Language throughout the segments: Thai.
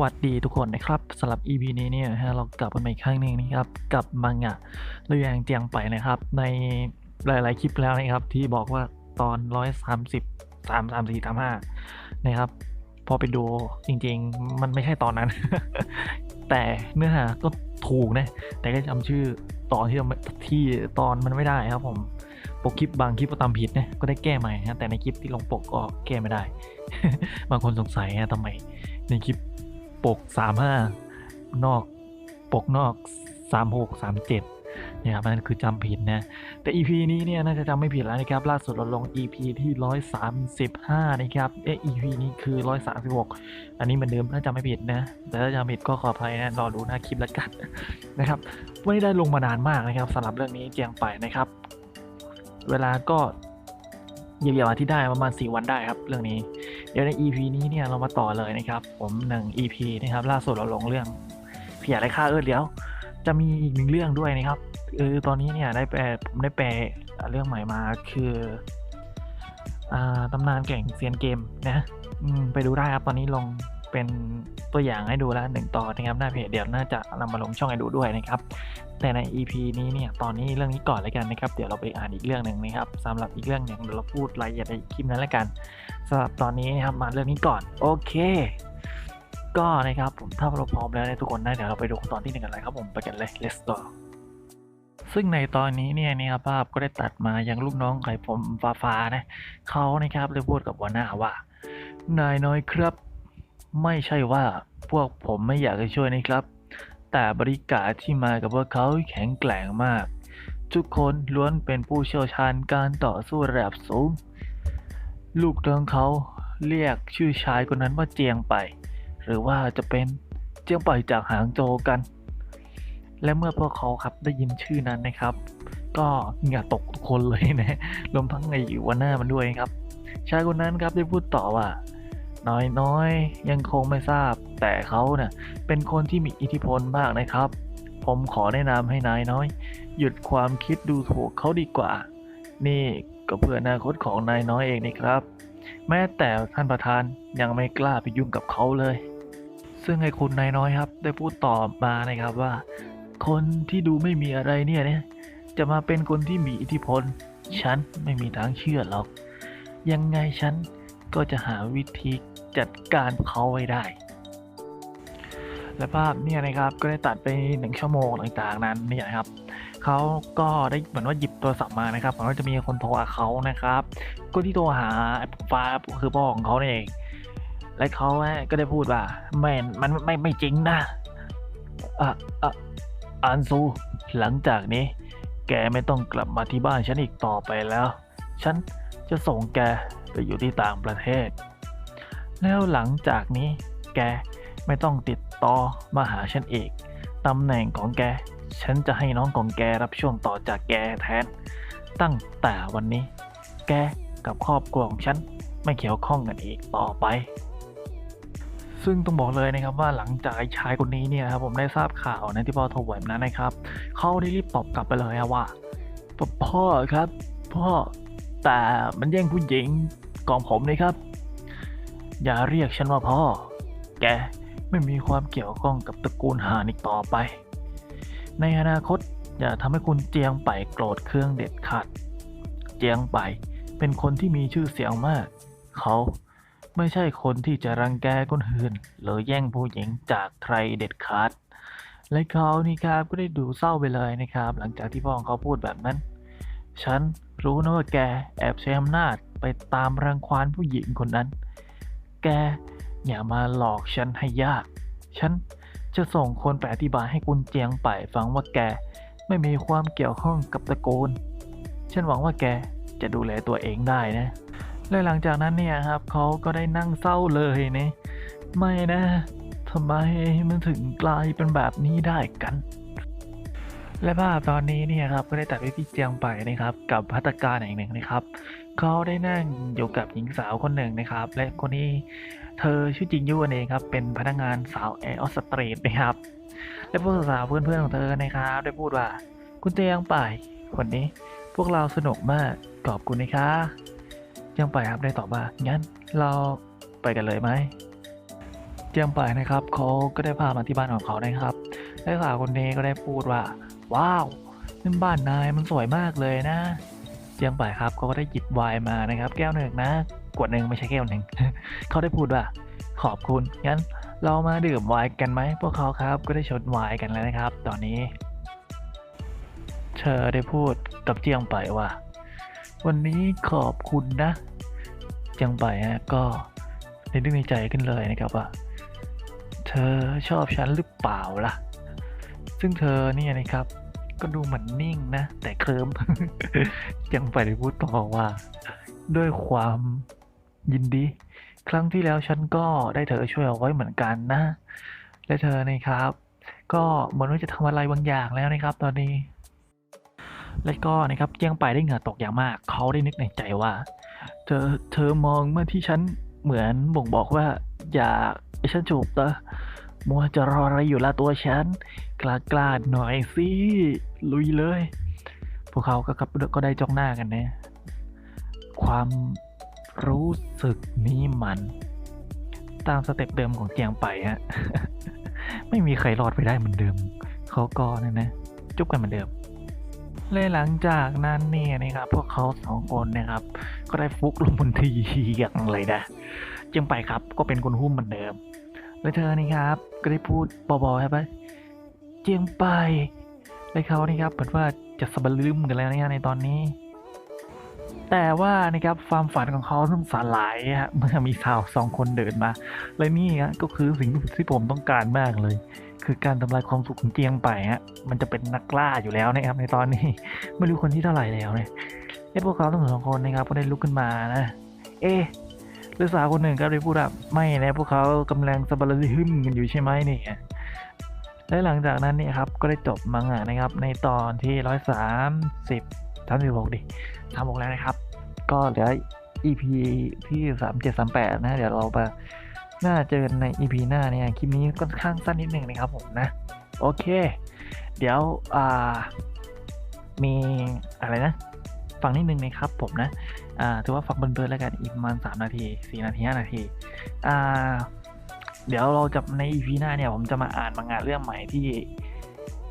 วัสดีทุกคนนะครับสำหรับ EP นี้เนี่ยฮะเรากลับกันมาอีกครั้งหนึ่งนะครับกับมังงะเรื่องยงเจียงไปนะครับ ในหลาย ๆ คลิปแล้วนะครับ ที่บอกว่าตอน130 3 3 4 3 5นะครับ พอไปดูจริง ๆ มันไม่ใช่ตอนนั้น แต่เนื้อหาก็ถูกนะ แต่ก็จำชื่อตอนที่เราที่ตอนมันไม่ได้ครับผมปกคลิปบางคลิปก็ตามผิดนะก็ได้แก้ใหม่นะแต่ในคลิปที่ลงปกก็แก้ไม่ได้ บางคนสงสัยนะทำไมในคลิป ปก35นอกปกนอก36 37เนี่ยครับนั่นคือจำผิดนะแต่ EP นี้เนี่ยน่าจะจำไม่ผิดแล้วนะครับล่าสุดเราลง EP ที่ 135 นะครับเอ๊ะ EP นี้คือ 136 อันนี้เหมือนเดิมถ้าจำไม่ผิดนะแต่ถ้าจำผิดก็ขออภัยนะรอดูหน้าคลิปแล้วกันนะครับไม่ได้ลงมานานมากนะครับสำหรับเรื่องนี้เจียงไปนะครับ เวลาก็ เยียวยาที่ได้ประมาณ 4 วันได้ครับ เรื่องนี้ เดี๋ยวใน EP นี้เนี่ยเรามาต่อเลยนะครับ ผมหนึ่ง EP นะครับ ล่าสุดเราลงเรื่องเผียไรค่าเอิร์ดแล้ว จะมีอีกหนึ่งเรื่องด้วยนะครับเออตอนนี้เนี่ยได้แปลผมได้แปลเรื่องใหม่มาคืออ่าตำนานแก่งเซียนเกมนะมไปดูได้ครับตอนนี้ลง เป็นตัวอย่างให้ดูแล้วหนึ่งตอนนะครับหน้าเพจเดี๋ยวน่าจะนำมาลงช่องให้ดูด้วยนะครับ แต่ใน EP นี้เนี่ยตอนนี้เรื่องนี้ก่อนแล้วกันนะครับ เดี๋ยวเราไปอ่านอีกเรื่องหนึ่งนะครับสำหรับอีกเรื่องหนึ่งเดี๋ยวเราพูดรายละเอียดในคลิปนั้นแล้วกันสำหรับตอนนี้นะครับมาเรื่องนี้ก่อนโอเค ก็นะครับผมถ้าเราพร้อมแล้วเนี่ยทุกคนนะเดี๋ยวเราไปดูตอนที่หนึ่งกันเลยครับผมไปกันเลย let's go ซึ่งในตอนนี้เนี่ยนะครับภาพก็ได้ตัดมายังลูกน้องไข่ผมฟ้าฟ้านะเขานะครับได้พูดกับหัวหน้าว่า นายน้อยครับ ไม่ใช่ว่าพวกผมไม่อยากจะช่วยนะครับ แต่บริการที่มากับพวกเขาแข็งแกร่งมาก ทุกคนล้วนเป็นผู้เชี่ยวชาญการต่อสู้ระดับสูง ลูกน้องเขาเรียกชื่อชายคนนั้นว่าเจียงไป หรือว่าจะเป็นเจียงไปจากหางโจกัน และเมื่อพวกเขาครับได้ยินชื่อนั้นนะครับ ก็เหงื่อตกทุกคนเลยนะรวมทั้งไอ้วันหน้ามันด้วยครับ ชายคนนั้นครับได้พูดต่อว่า น้อยน้อยยังคงไม่ทราบ แต่เขาเนะ่ะเป็นคนที่มีอิทธิพลมากนะครับ ผมขอแนะนำให้นายน้อย หยุดความคิดดูถูกเขาดีกว่า นี่ก็เพื่ออนาคตของนายน้อยเองนี่ครับ แม้แต่ท่านประธานยังไม่กล้าไปยุ่งกับเขาเลย ซึ่งไอ้คุณนายน้อยครับ ได้พูดตอบมานะครับว่า คนที่ดูไม่มีอะไรเนี่ยเนี่ยจะมาเป็นคนที่มีอิทธิพล ฉันไม่มีทางเชื่อหรอก ยังไงฉันก็จะหาวิธี จัดการเขาไว้ได้ และภาพเนี่ยนะครับก็ได้ตัดไปหนึ่งชั่วโมงหลังจากนั้นนี่นะครับเขาก็ได้เหมือนว่าหยิบโทรศัพท์มานะครับเหมือนว่าจะมีคนโทรหาเขานะครับก็ที่โทรหาไอ้ฟ้าคือพ่อของเขาเอง และเขาก็ได้พูดว่าไม่มันไม่ไม่จริงนะอะอะอันซู หลังจากนี้ แกไม่ต้องกลับมาที่บ้านฉันอีกต่อไปแล้ว ฉันจะส่งแกไปอยู่ที่ต่างประเทศ แล้วหลังจากนี้แกไม่ต้องติดต่อมาหาฉันอีกตำแหน่งของแก ฉันจะให้น้องของแกรับช่วงต่อจากแกแทน ตั้งแต่วันนี้ แกกับครอบครัวของฉันไม่เกี่ยวข้องกันอีกต่อไป ซึ่งต้องบอกเลยนะครับว่าหลังจากชายคนนี้เนี่ยครับผมได้ทราบข่าวนะที่พ่อโทรแบบนั้นนะครับเขาได้รีบตอบกลับไปเลยว่าพพ่อครับ พ่อแต่มันแย่งผู้หญิงของผมเลยครับ อย่าเรียกฉันว่าพ่อ แกไม่มีความเกี่ยวข้องกับตระกูลหานิกต่อไป ในอนาคตอย่าทำให้คุณเจียงไปโกรธเครื่องเด็ดขาด เจียงไปเป็นคนที่มีชื่อเสียงมาก เขาไม่ใช่คนที่จะรังแกคนอื่นหรือแย่งผู้หญิงจากใครเด็ดขาด และเขานี่ครับก็ได้ดูเศร้าไปเลยนะครับ หลังจากที่พ่อของเขาพูดแบบนั้น ฉันรู้นะว่าแกแอบใช้อำนาจไปตามรังควานผู้หญิงคนนั้น แก อย่ามาหลอกฉันให้ยาก ฉันจะส่งคนไปอธิบายให้คุณเจียงไปฟังว่าแกไม่มีความเกี่ยวข้องกับตระกูล ฉันหวังว่าแกจะดูแลตัวเองได้นะ และหลังจากนั้นเนี่ยครับเขาก็ได้นั่งเศร้าเลยนะ ไม่นะทำไมมันถึงกลายเป็นแบบนี้ได้กัน และภาพตอนนี้เนี่ยครับก็ได้ตัดไปที่เจียงไปนะครับกับพัตการแห่งหนึ่งนะครับเขาได้นั่งอยู่กับหญิงสาวคนหนึ่งนะครับ และคนนี้เธอชื่อจริงยุนเองครับเป็นพนักงานสาวแอร์ออสตรีทนะครับและพวกสาวเพื่อนๆของเธอนะครับได้พูดว่า คุณเจียงไปวันนี้พวกเราสนุกมากขอบคุณนะคะเจียงไปครับได้ตอบว่างั้นเราไปกันเลยไหมเจียงไปนะครับเขาก็ได้พามาที่บ้านของเขานะครับและสาวคนนี้ก็ได้พูดว่า ว้าวนั่บ้านนายมันสวยมากเลยนะเจียงไปครับเขาก็ได้หยิบไวน์มานะครับ แก้วหนึ่งนะขวดหนึ่งไม่ใช่แก้วหนึ่งเขาได้พูดว่าขอบคุณงั้นเรามาดื่มไวน์กันไหมพวกเขาครับก็ได้ชนไวน์กันแล้วนะครับ ตอนนี้ เธอได้พูดกับเจียงไปว่า วันนี้ขอบคุณนะ เจียงไปฮะก็ได้นึกในใจขึ้นเลยนะครับว่า เธอชอบฉันหรือเปล่าล่ะ ซึ่งเธอเนี่ยนะครับ ก็ดูเหมือนนิ่งนะ แต่เคลิมเจียงไปได้พูดต่อว่า ด้วยความยินดี ครั้งที่แล้วฉันก็ได้เธอช่วยเอาไว้เหมือนกันนะ และเธอนะครับ ก็เหมือนว่าจะทำอะไรบางอย่างแล้วนะครับ ตอนนี้ และก็นะครับเจียงไปได้เหงื่อตกอย่างมาก เขาได้นึกในใจว่า เธอเธอมองเมื่อที่ฉันเหมือนบ่งบอกว่า อยากให้ฉันจูบเธอ มัวจะรออะไรอยู่ละตัวฉัน กล้ากล้าหน่อยสิ ลุยเลย พวกเขาก็ครับก็ได้จ้องหน้ากันนะ ความรู้สึกนี้มัน ตามสเต็ปเดิมของเจียงไปฮะ ไม่มีใครรอดไปได้เหมือนเดิม เขาก็เนี่ยนะ จุบกันเหมือนเดิมเลยหลังจากนั้นเนี่ยนะครับ พวกเขาสองคนนะครับ ก็ได้ฟุกลงบนทีอย่างเลยนะเจียงไปครับก็เป็นคนหุ้มเหมือนเดิม และเธอนี่ครับ ก็ได้พูดเบาๆครับว่าเจียงไปและเขานี่ครับเหมือนว่าจะสะบลืมกันแล้วนะในตอนนี้ แต่ว่านะครับความฝันของเขาต้องสลายฮะเมื่อมีสาวสองคนเดินมา และนี่ฮะก็คือสิ่งที่ผมต้องการมากเลย คือการทำลายความสุขของเจียงไปฮะมันจะเป็นนักล่าอยู่แล้วนะครับ ในตอนนี้ไม่รู้คนที่เท่าไหร่แล้วเนี่ยไอ้พวกเขาทั้งสองคนนะครับก็ได้ลุกขึ้นมานะ เอ๊ะหรือสาวคนหนึ่งก็ได้พูดว่าไม่นะพวกเขากำลังสะบัดลืมกันอยู่ใช่ไหมเนี่ยและหลังจากนั้นเนี่ยครับก็ได้จบมังงะนะครับ ในตอนที่ร้อยสามสิบสามสิบหกดิสามหกแล้วนะครับ ก็เหลือ EP ที่สามเจ็ดสามแปดนะ เดี๋ยวเราไปน่าเจอกันใน EP หน้าเนี่ยคลิปนี้ค่อนข้างสั้นนิดหนึ่งนะครับผมนะ โอเค เดี๋ยวอ่ามีอะไรนะ ฟังนิดนึงนะครับผมนะอ่าถือว่าฟังเบิร์นๆแล้วกันอีกประมาณสามนาทีสี่นาทีห้านาทีอ่าเดี๋ยวเราจะใน EP หน้าเนี่ย ผมจะมาอ่านมังงะเรื่องใหม่ที่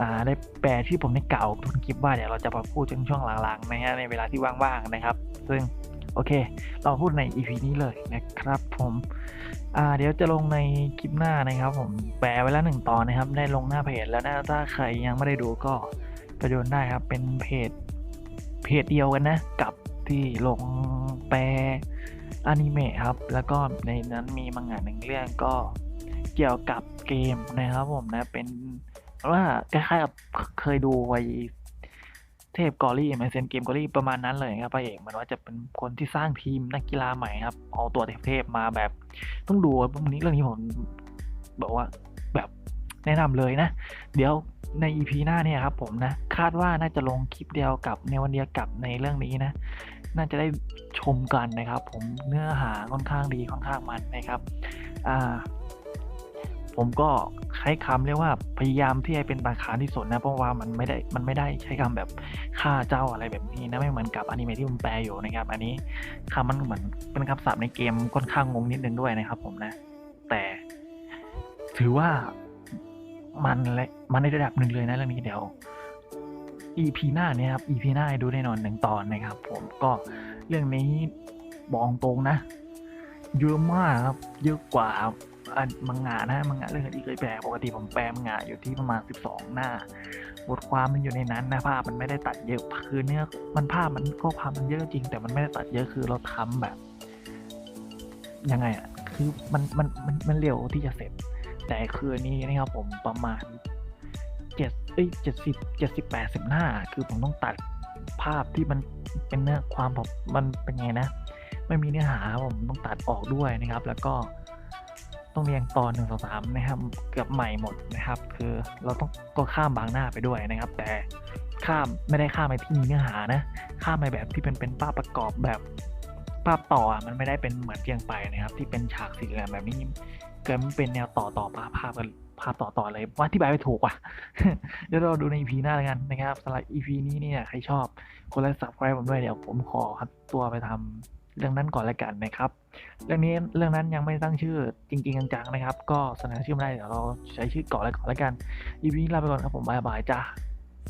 อ่าได้แปลที่ผมได้กล่าทุนคลิปว่าเดี๋ยวเราจะมาพูดถึงช่วงหลังๆนะฮะในเวลาที่ว่างๆนะครับ ซึ่งโอเค เราพูดใน EP นี้เลยนะครับผมอ่าเดี๋ยวจะลงในคลิปหน้านะครับ ผมแปลไว้แล้วหนึ่งตอนนะครับ ได้ลงหน้าเพจแล้วนะถ้าใครยังไม่ได้ดูก็ไปดูได้ครับ เป็นเพจ เพจเดียวกันนะ กับที่ลงแปลอนิเมะครับ แล้วก็ในนั้นมีมังงะหนึ่งเรื่องก็เกี่ยวกับเกมนะครับผมนะ เป็นว่าคล้ายๆกับเคยดูไวเทพกอรี่เมเซนเกมกอรี่ประมาณนั้นเลยครับพระเอกมือนว่าจะเป็นคนที่สร้างทีมนักกีฬาใหม่ครับ เอาตัวเทพๆมาแบบ ต้องดูวันนี้เรื่องนี้ผมบอกว่าแบบ แนะนำเลยนะ เดี๋ยวใน EP หน้าเนี่ยครับผมนะ คาดว่าน่าจะลงคลิปเดียวกับในวันเดียวกับในเรื่องนี้นะ น่าจะได้ชมกันนะครับ ผมเนื้อหาค่อนข้างดีค่อนข้างมันนะครับอ่าผมก็ใช้คำเรียกว่าพยายามที่ให้เป็นบางคาที่สุดนะ เพราะว่ามันไม่ได้มันไม่ได้ใช้คำแบบฆ่าเจ้าอะไรแบบนี้นะไม่เหมือนกับอนิเมะที่ผมแปลอยู่นะครับ อันนี้คำมันเหมือนเป็นคำศัพท์ในเกมค่อนข้างงงนิดนึงด้วยนะครับ ผมนะ แต่ ถือว่า มันและมันในระดับหนึ่งเลยนะเรื่องนี้เดี๋ยว EP หน้าเนี่ยครับ EP หน้าดูแน่นอนหนึ่งตอนนะครับ ผมก็เรื่องนี้บอกตรงนะ เยอะมากครับ เยอะกว่ามังงะนะมังงะเรื่องที่เคยแปลปกติผมแปลมังงะอยู่ที่ประมาณ 12 หน้า บทความมันอยู่ในนั้นนะภาพมันไม่ได้ตัดเยอะคือเนื้อมันภาพมันก็ความมันเยอะจริง แต่มันไม่ได้ตัดเยอะคือเราทำแบบยังไงอะคือมันมันมันมันเร็วที่จะเสร็จ แต่คืนนี้นะครับผมประมาณเจ็ดเอ้ยเจ็ดสิบเจ็ดสิบแปดสิบหน้า คือผมต้องตัดภาพที่มันเป็นเนื้อความแบบมันเป็นไงนะไม่มีเนื้อหาผมต้องตัดออกด้วยนะครับ แล้วก็ต้องเรียงตอนหนึ่งสองสามนะครับเกือบใหม่หมดนะครับ คือเราต้องก็ข้ามบางหน้าไปด้วยนะครับ แต่ข้ามไม่ได้ข้ามไปที่มีเนื้อหานะ ข้ามไปแบบที่เป็นเป็นภาพประกอบแบบภาพต่อมันไม่ได้เป็นเหมือนเพียงไปนะครับ ที่เป็นฉากสี่เหลี่ยมแบบนี้ เกิดมันเป็นแนวต่อต่อภาพภาพกันภาพต่อต่อเลยว่าที่บายไม่ถูกว่ะ เดี๋ยวเราดูใน EP หน้าแล้วกันนะครับสำหรับ EP นี้เนี่ยใครชอบคนละ subscribe ผมด้วยเดี๋ยวผมขอครับตัวไปทเรื่องนั้นก่อนละกันนะครับ เรื่องนี้เรื่องนั้นยังไม่ตั้งชื่อจริง ๆ จังๆนะครับ ก็เสนอชื่อไมาได้เดี๋ยวเราใช้ชื่อก่อนแล้วก่อนละกัน EP นี้ลาไปก่อนครับผมบายบายจ้า